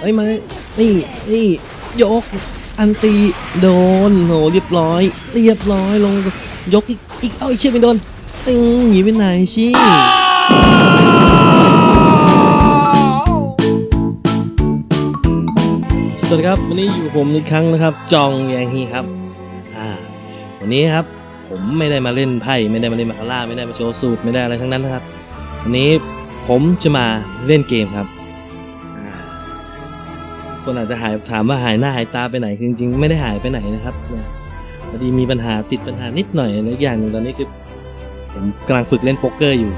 เอ้ยมานี่นี่ยก อันตีโดนโหเรียบร้อย เรียบร้อยลงยกอีกอีกเอาอีกเชี่ยไม่โดนตึงหนีไปไหนชี้สวัสดีครับวันนี้อยู่กับผมอีกครั้งนะครับ จองแยงฮีครับอ่าวันนี้ครับผมไม่ได้มาเล่นไพ่ไม่ได้มาเล่นมาคาร่าไม่ได้มาโชว์สูตรไม่ได้อะไรทั้งนั้นนะครับวันนี้ผมจะมาเล่นเกมครับ คนอาจจะหายถามว่าหายหน้าหายตาไปไหนคือจริงๆไม่ได้หายไปไหนนะครับเนี่ยพอดีมีปัญหาติดปัญหานิดหน่อยและอีกอย่างหนึ่งตอนนี้คือผมกำลังฝึกเล่นโป๊กเกอร์อยู่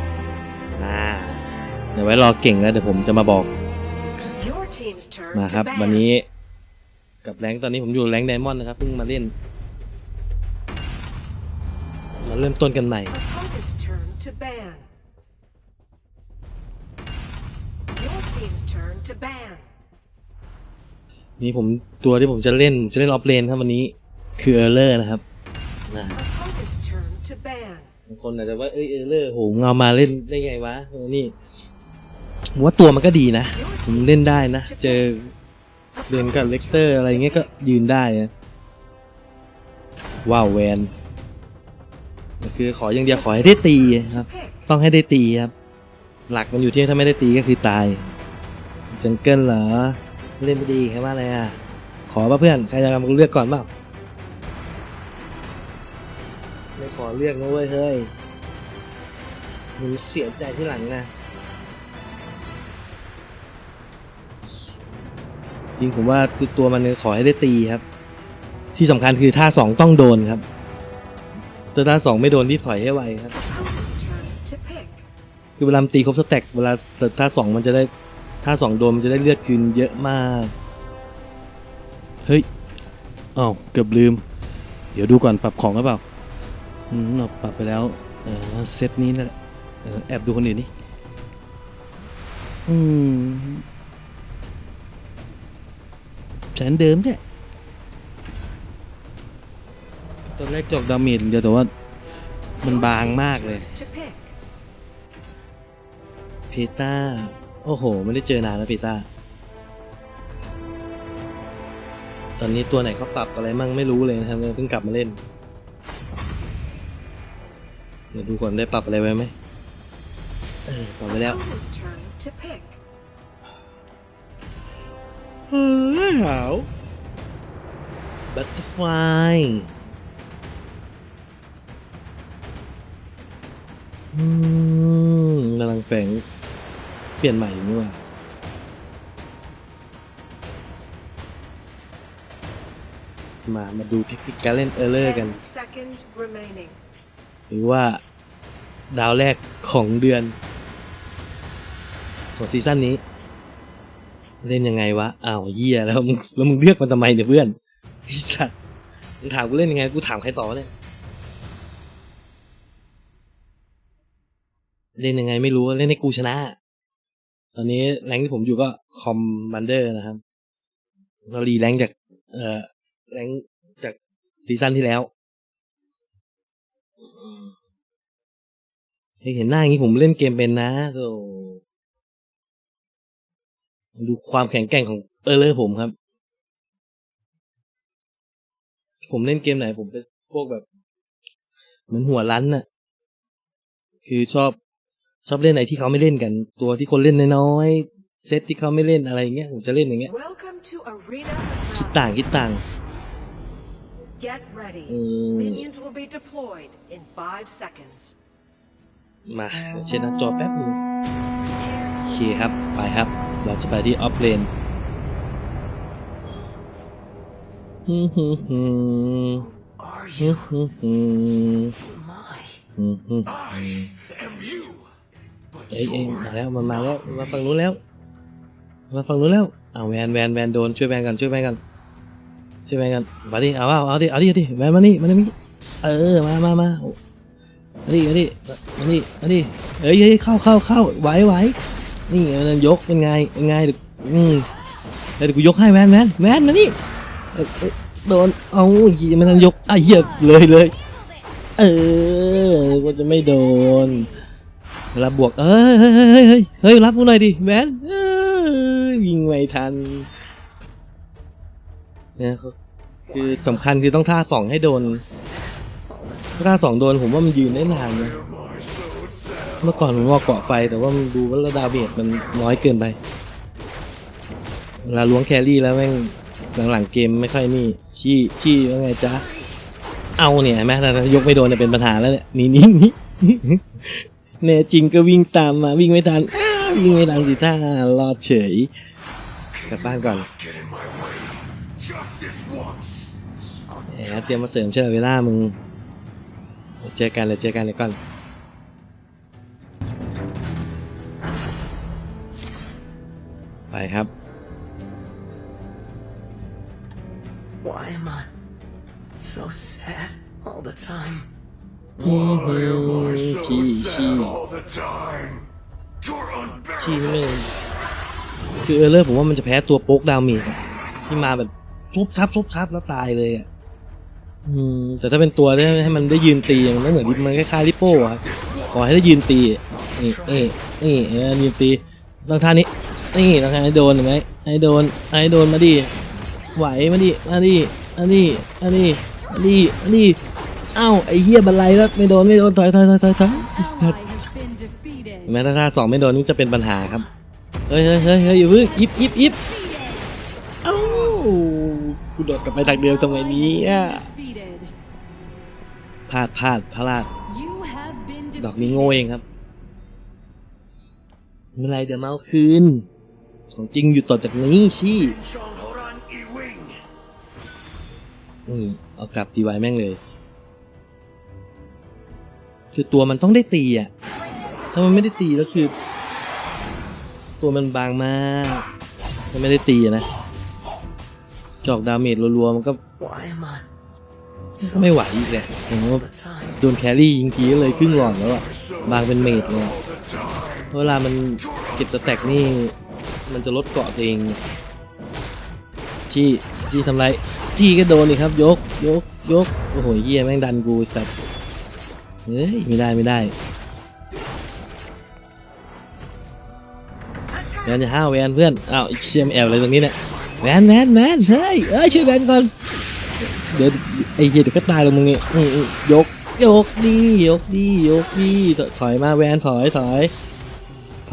อ่าเดี๋ยวไว้รอเก่งแล้วเดี๋ยวผมจะมาบอก Your team's turn มาครับ to ban. วันนี้กับแรงค์ตอนนี้ผมอยู่แรงค์ไดมอนด์นะครับเพิ่งมาเล่นมาเริ่มต้นกันใหม่ Opponent's turn to ban. Your team's turn to ban. นี่ผมตัวที่ผมจะเล่นจะเล่นออฟเลนครับวันนี้คือเออร์เลอร์นะครับนะบางคนอาจจะว่าเอ้ยเออร์เลอร์โหเงเอามาเล่นได้ไงวะเออนี่ผมว่าตัวมันก็ดีนะผมเล่นได้นะ เจอเรียนกับเลกเตอร์อะไรเงี้ยก็ยืนได้นะว้าวแวนคือขออย่างเดียวขอให้ได้ตีครับ ต้องให้ได้ตีครับ หลักมันอยู่ที่ถ้าไม่ได้ตีก็คือตายจังเกิลเหรอ เล่นไม่ดีแค่ว่าอะไรอะ ขอป่ะเพื่อน ใครจะมาเลือกก่อนเปล่าไม่ขอเลือกนะเว้ยเฮ้ยมึงเสียใจที่หลังนะจริงผมว่าคือตัวมันเนี่ยขอให้ได้ตีครับ ที่สำคัญคือท่าสองต้องโดนครับแต่ท่าสองไม่โดนที่ถอยให้ไวครับ Opponent's turn to pick. คือเวลามันตีครบสแต็กเวลาท่าสองมันจะได้ ท่าสองโดนมันจะได้เลือดคืนเยอะมาก เฮ้ยอ้าวเกือบลืม เดี๋ยวดูก่อนปรับของหรือเปล่าอืมเราปรับไปแล้วเออเซตนี้นั่นแหละเออแอบดูคนอื่นนี่อืมแสนเดิมเนี่ยตอนแรกจอกดาเมจอย่างเดียวแต่ว่ามันบางมากเลย To pick. เพต้า โอ้โห ไม่ได้เจอนานแล้วเพต้าตอนนี้ตัวไหนเขาปรับอะไรมั่งไม่รู้เลยนะครับเพิ่งกลับมาเล่น เดี๋ยวดูก่อนได้ปรับอะไรไว้ไหมเออปรับไปแล้ว Opponent's turn to pick. เฮ้ยหาวบัตเตอร์ฟลายอืมกำลังแฝง เปลี่ยนใหม่อยู่นี่หว่ามา มาดูเทคนิคการเล่นเออร์เลอร์กัน Ten seconds remaining. หรือว่า ดาวแรกของเดือนของซีซั่นนี้ เล่นยังไงวะ อ้าวเหี้ยแล้วมึงแล้วมึงเลือกมันทำไมเนี่ยเพื่อนไอ้สัตว์มึงถามกูเล่นยังไง กูถามใครต่อเนี่ย เล่นยังไงไม่รู้ เล่นให้กูชนะ ตอนนี้แรงที่ผมอยู่ก็คอมมานเดอร์นะครับเรารีแรงจาก เอ่อแรงจากซีซั่นที่แล้วเห็นหน้าอย่างนี้ผมเล่นเกมเป็นนะโธ่ดูความแข็งแกร่งของเออร์เลอร์ผมครับ ผมเล่นเกมไหน ผมเป็นพวกแบบ เหมือนหัวรั้นน่ะ คือชอบ ชอบเล่นไหนที่เขาไม่เล่นกัน ตัวที่คนเล่นน้อยๆเซตที่เขาไม่เล่นอะไรเงี้ยผมจะเล่นอย่างเงี้ย Welcome to Arena. คิดต่างคิดต่าง Get ready. อืม Minions will be deployed in five seconds. มาเดี๋ยวเช็ดหน้าจอแป๊บนึงโอเคครับ ไปครับ เราจะไปที่ออฟเลนฮึ่มฮึ่มฮึ่ม Are ฮึ่มฮึ่มฮึ่ม my? ฮึ่มฮึ่ม เอ้ยเอ้ยมาแล้วมันมาแล้วมันมาฝั่งนู้นแล้วมันมาฝั่งนู้นแล้วอ้าวแวนแวนแวนโดนช่วยแวนกันช่วยแวนกันช่วยแวนกันมาดิเอาเอาเอาดิเอาดิเอาดิแวนมานี่มานี่เออมามามาโอ้มาดิมาดิมาดิมาดิเอ้ยเอ้ยเข้าเข้าเข้าไหวไหวนี่มันยกเป็นไงเป็นไงเดี๋ยวอืมเดี๋ยวกูยกให้แวนแวนแวนมานี่เอ้ยเอ้ยโดนเอายีมันทันยกอะเหยียบเลยเลยเออก็จะไม่โดน เวลาบวก เอ้ยเฮ้ยเฮ้ยเฮ้ยเฮ้ยรับกูหน่อยดิแมนยยวิ่งไม่ทันเนี่ยคือสำคัญคือต้องท่าสองให้โดนถ้าท่าสองโดนผมว่ามันยืนได้นานนะเมื่อก่อนผมว่าเกาะไฟแต่ว่ามันดูว่าระดาเบจมันน้อยเกินไปเวลาล้วงแครี่แล้วแม่งหลังๆเกมไม่ค่อยนี่ชี้ชี้ว่าไงจ๊ะเอาเนี่ยเห็นไหมถ้ายกไม่โดนเนี่ยเป็นปัญหาแล้วเนี่ยนี่นี่นี่ แน่จริงก็วิ่งตามมาวิ่งไม่ทันวิ่งไม่ทันสิท่ารอดเฉยกลับบ้านก่อนแหมเตรียมมาเสริมเชื่อเวลามึงเดี๋ยวเจอกันเลยเจอกันเลยก่อนไปครับ Why am I so sad all the time? Why am I so ชี้ sad ชี้ all the time? You're ชี้ unbearable. ไม่คือเออร์เลอร์ผมว่ามันจะแพ้ตัวโป๊กดาวเมีอะที่มาแบบทุบทับทุบทับแล้วตายเลยอะอืมแต่ถ้าเป็นตัวได้ให้มันได้ยืนตีมันไม่เหมือนดิมันคล้ายๆลิโป้อะขอให้ได้ยืนตีนี่นี่นี่เออยืนตีต้องท่านี้นี่ต้องให้โดนเห็นไหมให้โดนให้โดนมาดิไหวมาดิมาดิมาดิมาดิมาดิมาดิ เอ้าไอ้เหี้ยบันไลแล้วไม่โดนไม่โดนถอยถอยถอยถอยถอย ally has been defeated. แม้ถ้าท่าสองไม่โดนนี่จะเป็นปัญหาครับเฮ้ยเฮ้ยเฮ้ยเฮ้ยอย่าเพิ่งยิบยิบยิบเอ้ากูโดดกลับไปทางเดิมทำไมเนี้อะ Defeated. พลาดพลาดพลาด You have been ดอกนี้ defeated. โง่เองครับไม่เป็นไรเดี๋ยวมาเอาคืน ของจริงอยู่ต่อจากนี้ชี้ Chong Horan E Wing. อืมเอากลับตีไว้แม่งเลย คือตัวมันต้องได้ตีอะ ถ้ามันไม่ได้ตีแล้วคือ ตัวมันบางมากถ้าไม่ได้ตีนะจอกดาเมจรัวๆมันก็ไม่ไหวอีกแหละผมว่าโดนแครี่ยิงทีเลยครึ่งหลอดแล้วอะบางเป็นเมจเลยอะเวลามันเก็บสแต็กนี่มันจะลดเกาะตัวเองจี้จี้ทำไรจี้ก็โดนนี่ครับ ยกยกยกโอ้โหเหี้ยแม่งดันกูสัตว์ เฮ้ยไม่ได้ไม่ได้แวนจะห้าวแวนเพื่อนอ้าวเชียมแอบอะไรตรงนี้เนี่ยแวนแวนแวนเฮ้ยเอ้ยช่วยแวนก่อนเดี๋ยวไอ้เหี้ยเดี๋ยวก็ตายล้วมึงนี่ยกยกดียกดียกดีถอยมาแวนถอยถอย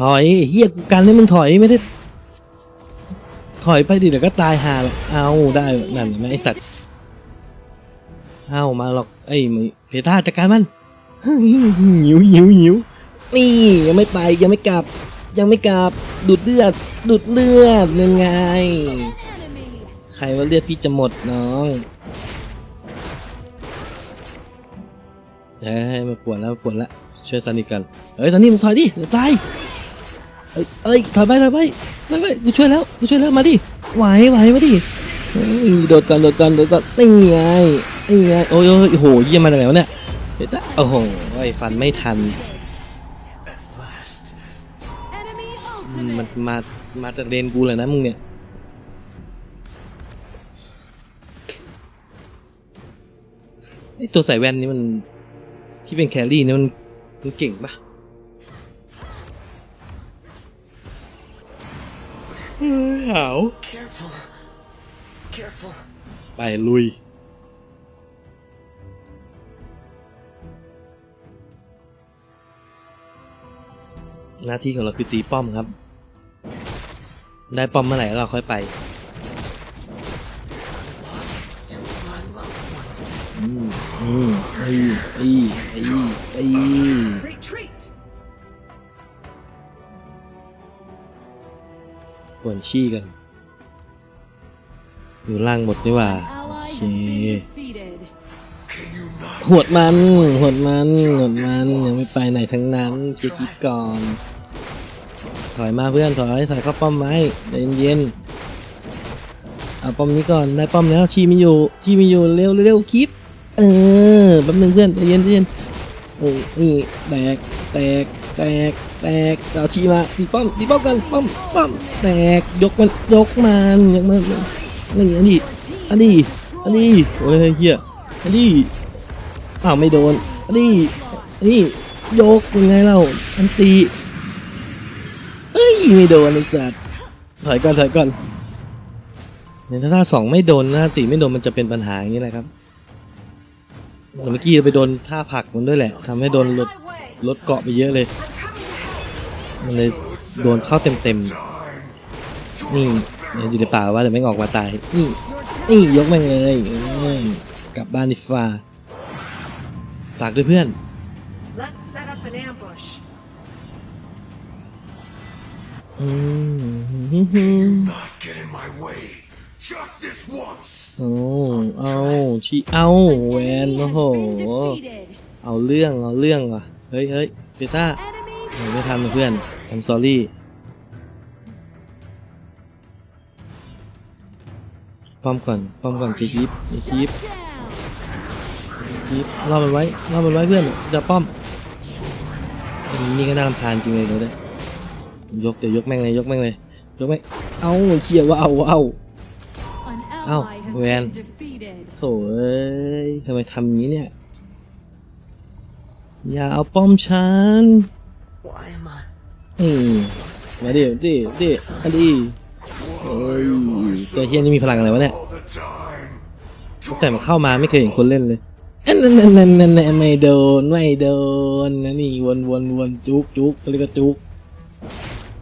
ถอยเฮียกูกันให้มึงถอยไม่ได้ ถอยไปดิเดี๋ยวก็ตายหาหรอกเอาได้นั่นเห็นไหมไอ้สัตว์เอามาหรอกไอ้ยมึงเพทาจัดการมัน หิวหิวหิวนี่ยังไม่ไปยังไม่กลับ ยังไม่กลับดูดเลือดดูดเลือดยังไง ใครว่าเลือดพี่จะหมดน้องเฮ้ยมาปวดแล้วปวดแล้วช่วยซันนี่กันเฮ้ยซันนี่มึงถอยดิเดี๋ยวตายเอ้ยเอ้ยถอยไปถอยไปไม่ไม่กูช่วยแล้วกูช่วยแล้วมาดิไหวไหวมาดิเฮ้ยโดดก่อนโดดก่อนโดดก่อนนี่ไงนี่ไงโอ้ยโอ้ยโหเยี่ยมมาจากไหนวะเนี่ย โอ้โหไอ้ฟันไม่ทัน มันมา มาจากเลนกูเลยนะมึงเนี่ย ไอตัวใส่แว่นนี่มัน ที่เป็นแครี่นี่มันมันเก่งปะเฮ้ยหาวไปลุย หน้าที่ของเราคือตีป้อมครับ ได้ป้อมเมื่อไหร่เราค่อยไปอืมอืมอ้ไอ้ไอ้ไอ้ Retreat. ปวนชี้กัน อยู่ล่างหมดนี่หว่า Ally has Okay. been หวดมันหวดมันหวดมันยังไม่ไปไหนทั้งนั้นเคลียร์คลิปก่อน ถอยมาเพื่อนถอยถอยเข้าป้อมไม้ใจเย็นเอาป้อมนี้ก่อนได้ป้อมแล้วชีมีอยู่ชีมีอยู่เร็วเร็วคลิปเออแป๊บนึงเพื่อนใจเย็นใจเย็นเออนี่แตกแตกแตกแตกเอาชีมาตีป้อมตีป้อมกันป้อมป้อมแตกยกมันยกมันยกมันนี่อันนี้อันนี้อันนี้โอ้ยเฮียอันนี้ อ้าวไม่โดนนนี้อันนี้ยกยังไงเล่าอันตีเอ้ยไม่โดนไอ้สัตว์ถอยก่อนถอยก่อนเนี่ยถ้าท่าสองไม่โดนน้าตีไม่โดนมันจะเป็นปัญหาอย่างนี้แหละครับแต่เมื่อกี้เราไปโดนท่าผักมันด้วยแหละทำให้โดนลดลดเกาะไปเยอะเลย มันเลยโดนเข้าเต็มๆนี่เนี่อยู่ในป่าว่าแต่ไม่ออกมาตายนี่นี่ยกแม่งเลยกลับบ้านดีฟ้า ฝากด้วยเพื่อน Let's set up an ambush. อืม Not get in my way. Just this once. เอาเอาชีเอา An แวน enemy โอ้ has โห been defeated. เอาเรื่องเอาเรื่องว่ะเฮ้ยเฮ้ยเปต้า Enemy ไม่ทำนะเพื่อน I'm sorry ป้อมก่อนป้อมก่อนคีบคีบ shut down. คีบ รอมันไว้รอมันไว้เพื่อนจะป้อมอันนี่ก็น่ารำคาญจริงเลยเดี๋ยวเลยยกเดี๋ยวยกแม่งเลยยกแม่งเลยยกแม่งเอาเชี่ยว่าเอาว่าเอา An Ow, ally has Wen. been defeated. โถ่เอ้ยทำไมทำอย่างนี้เนี่ยอย่าเอาป้อมฉัน Why am I อืม so sad? มาดิดิดิอันดีเอ้ยตัวเฮียนี่มีพลังอะไรวะเนี่ย All the time. ตั้งแต่มันเข้ามาไม่เคยเห็นคนเล่นเลยอั นั่นนั่นนั่นนั่นไม่โดนไม่โดนนะนี่วนวนวนจุกจุกเขาเรียกว่าจุก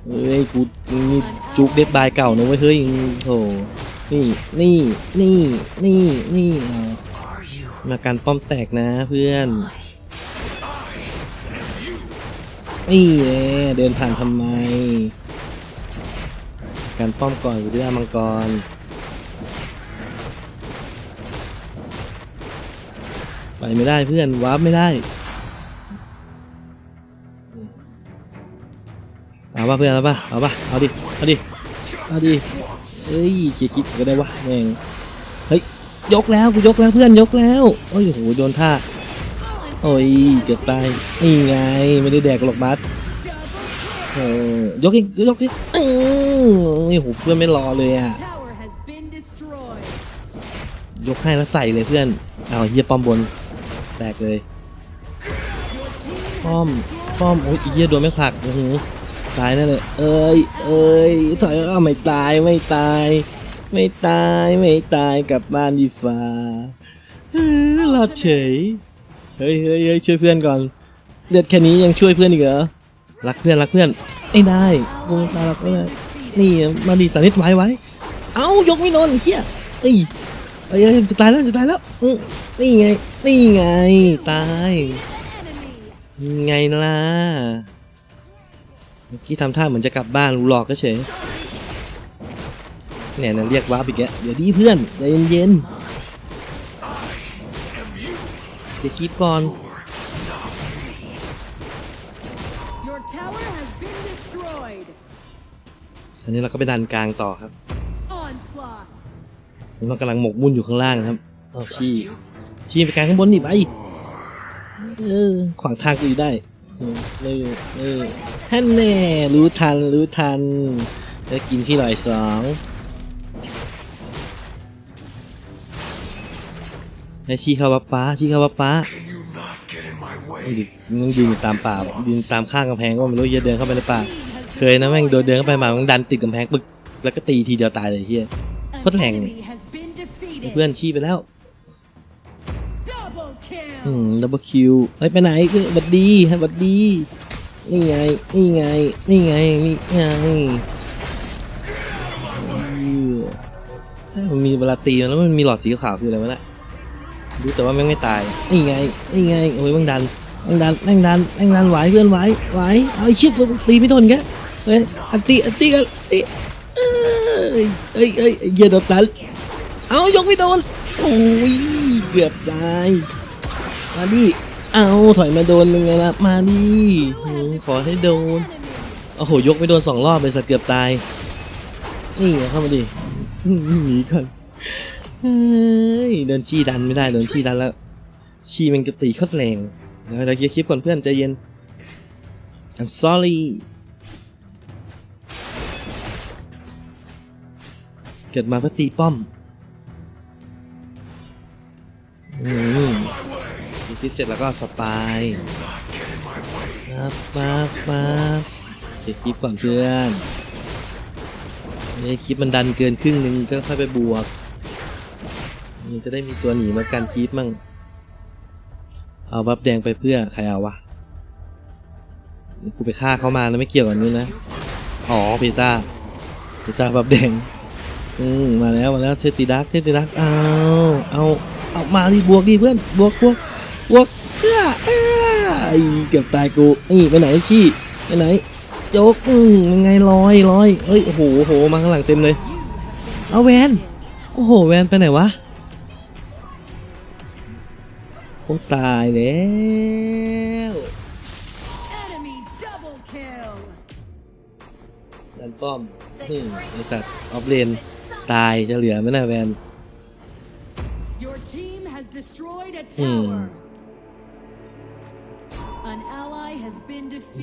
เอ้ยกูนี่จุกเด็ดบายเก่านะเว้ยเฮ้ยโถนี่นี่นี่นี่นี่มาการป้อมแตกนะเพื่อนนี่แหละเดินผ่านทำไม การป้อมก่อนหรือด้วยมังกร ไปไม่ได้เพื่อนวาร์ปไม่ได้เอาป่ะเพื่อนเอาป่ะเอาป่ะเอาดิเอาดิเอาดิเฮ้ยเกียร์คิดก็ได้วะแม่งเฮ้ยยกแล้วกูยกแล้วเพื่อนยกแล้วโอ้ยโหโดนท่าโอ้ยเกือบตายนี่ไงไม่ได้แดกหรอกบัสเออยกอีกยกอีกอือโอ้โหเพื่อนไม่รอเลยอะยกให้แล้วใส่เลยเพื่อนเอาเฮียป้อมบน แตกเลยป้อมป้อมโอ้ยอีเฮียโดนไม่ผลักโอ้โหตายแน่เลยเอ้ยเอ้ยถอยอ้าวไม่ตายไม่ตาย ไม่ตายไม่ตายกลับบ้านดีฟ้าเอ้อรอดเฉยเฮ้ยเฮ้ยเฮ้ยช่วยเพื่อนก่อนเลือดแค่นี้ยังช่วยเพื่อนอีกเหรอรักเพื่อนรักเพื่อนไม่ได้กูตารักไม่ได้นี่มาดีสานิทไว้ไว้ เอ้ายกไม่โดนเฮียเอ้ย เอ้ยเอ้ยจะตายแล้วจะตายแล้วอื้อนี่ไงนี่ไงตาย Enemy. ไงล่ะเมื่อกี้ทำท่าเหมือนจะกลับบ้านรู้หลอกก็เฉยเนี่ยนะเรียกว้าร์ปอีกแกเดี๋ยวดีเพื่อนใจเย็นๆเดี๋ยวกีบก่อน Your tower has been destroyed. อันนี้เราก็ไปดันกลางต่อครับ Onslaught. มันกำลังหมกมุ่นอยู่ข้างล่างครับเอา trust ชี้ you? ชี้ไปกลางข้างบนนี่ไปเออขวางทางกูอยู่ได้เออเออเออท่านแน่รู้ทันรู้ทันแล้วกินที่ลอยสองแล้วชี้เข้าวับฟ้าชี้เข้าวับฟ้า Can you not get in my มัน way? มันยืนอยู่ตามป่ายืนตามข้างกำแพงก็ไม่รู้จะเดินเข้าไปในป่า เคยนะแม่งโดนเดินเข้าไปมามันดันติดกำแพงปึ๊กแล้วก็ตีทีเดียวตายเลยเฮีย An Phất lèn. enemy has been defeated. เพื่อนชี้ไปแล้ว Double kill. อืมดับเบิลคิวเฮ้ยไปไหนเอ้ยบัดดีให้บัดดี นี่ไง นี่ไง นี่ไง นี่ไงเออมันมีเวลาตีมันแล้วมันมีหลอดสีขาวคืออะไรวะเนี่ยรู้แต่ว่าแม่งไม่ตาย นี่ไง นี่ไง โอ้ยแม่งดันแม่งดันแม่งดันแม่งดันไหวเพื่อนไหวไหวเอาไอ้ชิดตีไม่โดนแกเฮ้ยอันตีอันตีกันอันตีเอ้ยเอ้ยเอ้ยเอ้ยเหี้ยโดนตัน เอายกไม่โดน โอ้ย เกือบตาย มาดิ เอาถอยมาโดนยังไงล่ะ มาดิขอให้โดน โอ้โห ยกไม่โดนสองรอบเลยสัตว์เกือบตาย นี่เข้ามาดิ หนีก่อนเฮ้ยโดนชี้ดันไม่ได้โดนชี้ดันแล้ว ชี้มันกระตีโคตรแรงเดี๋ยวเราเคลียร์คลิปก่อนเพื่อนใจเย็น I'm sorry เกิดมาเพื่อตีป้อม อืมตีคลิปเสร็จแล้วก็สปายปั๊บปั๊บปั๊บเก็บคลิปก่อนเพื่อนนี่คลิปมันดันเกินครึ่งหนึงก็ค่อยไปบวกมันจะได้มีตัวหนีมากันคลิปมั่งเอาบัฟแดงไปเพื่อใครเอาวะกูไปฆ่าเขามานะไม่เกี่ยวกับนู้นนะอ๋อพีตาพีตาบัฟแดงอืมมาแล้วมาแล้วเทติดักเทติดักเอาเอา เอามาดิบวกดิเพื่อนบวกบวกบวกเอ้อเอ้อไอ้เกือบตายกูนี่ไปไหนชี้ไปไหนยกอืมยังไงลอยลอยเอ้ยโอ้โหโอ้โหมาข้างหลังเต็มเลย เอาแวนโอ้โหแวนไปไหนวะผมตายแล้ว Enemy double kill. ดันป้อมอืมไอสัตว์ออฟเลนตายจะเหลือไหมนะแวน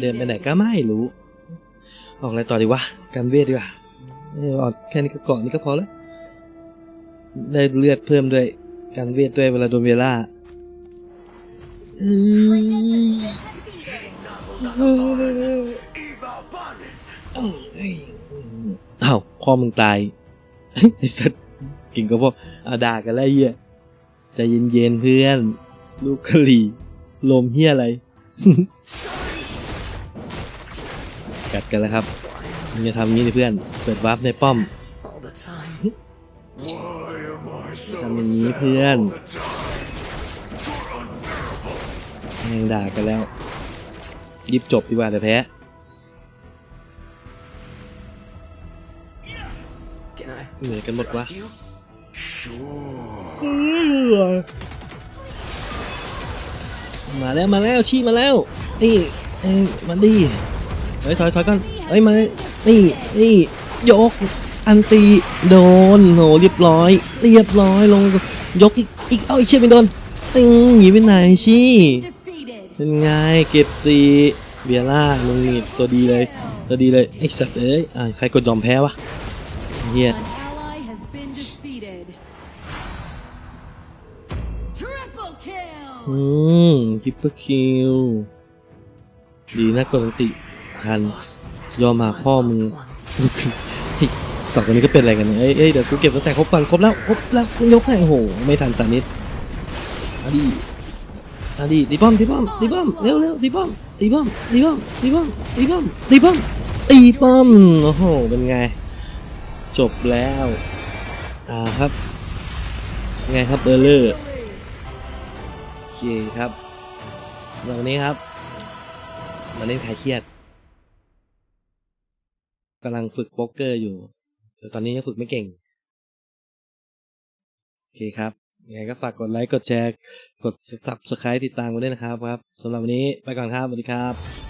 เดินไปไหน defeated. ก็ไม่รู้ ออกอะไรต่อดีวะ การเวทดีกว่าเออออกแค่นี้ก็เกาะนี้ก็พอแล้ว ได้เลือดเพิ่มด้วย การเวทด้วยเวลาโดนเวล่าเอ้ยเอ้ย Eva Bonnet! เอ้ยอ้าวพ่อมึงตายไอ้สัตว์กินก็พ่ออาด่ากันแล้วไอ้เหี้ย ใจเย็นๆเพื่อน ลูกกะหรี่ลมเหี้ยอะไร กัดกันแล้วครับมึงจะทำงี้ดิเพื่อน เปิดวาร์ปในป้อมทำอย่างนี้เพื่อนแม่งด่ากันแล้วยิบจบดีกว่าแต่แพ้เหนื่อยกันหมดวะ Sure. มาแล้วมาแล้วชี้มาแล้วนี่เอ้ยมาดีเฮ้ยถอยถอยก่อนเฮ้ยมานี่นี่ยกอันตีโดนโหเรียบร้อย เรียบร้อยลงยกอีกอีกเอ้าอีกเชี่ยไม่โดนตึงหนีไปไหนชี้ Defeated. เป็นไงเก็บสีเบียร่าลงนี่ตัวดีเลย ตัวดีเลยไอ้สัตว์เอ้ยอะใครกดยอมแพ้วะเฮีย อืมคิปเปอร์คิว ดีนะกดอันติทันยอมมาพ่อมึง Once. เฮ้ยสองคนนี้ก็เป็นอะไรกันเนี่ยเอ้ยเอ้ยเดี๋ยวกูเก็บตั้งแต่ครบก่อนครบแล้วครบแล้วยกให้โอ้โหไม่ทันสานิดอาดีอาดีตีป้อมตีป้อมตีป้อมเร็วเร็วตีป้อมตีป้อมตีป้อมตีป้อมตีป้อมตีป้อมตีป้อมโอ้โหเป็นไง จบแล้วอ่าครับ ไงครับเบอร์เลอร์โอเค ครับวันนี้ครับมาเล่นคลายเครียดกำลังฝึกโป๊กเกอร์อยู่แต่ตอนนี้ยังฝึกไม่เก่ง โอเคครับยังไงก็ฝากกดไลค์ กดแชร์ กด subscribe ติดตามกันด้วยนะครับครับสำหรับวันนี้ไปก่อนครับ สวัสดีครับ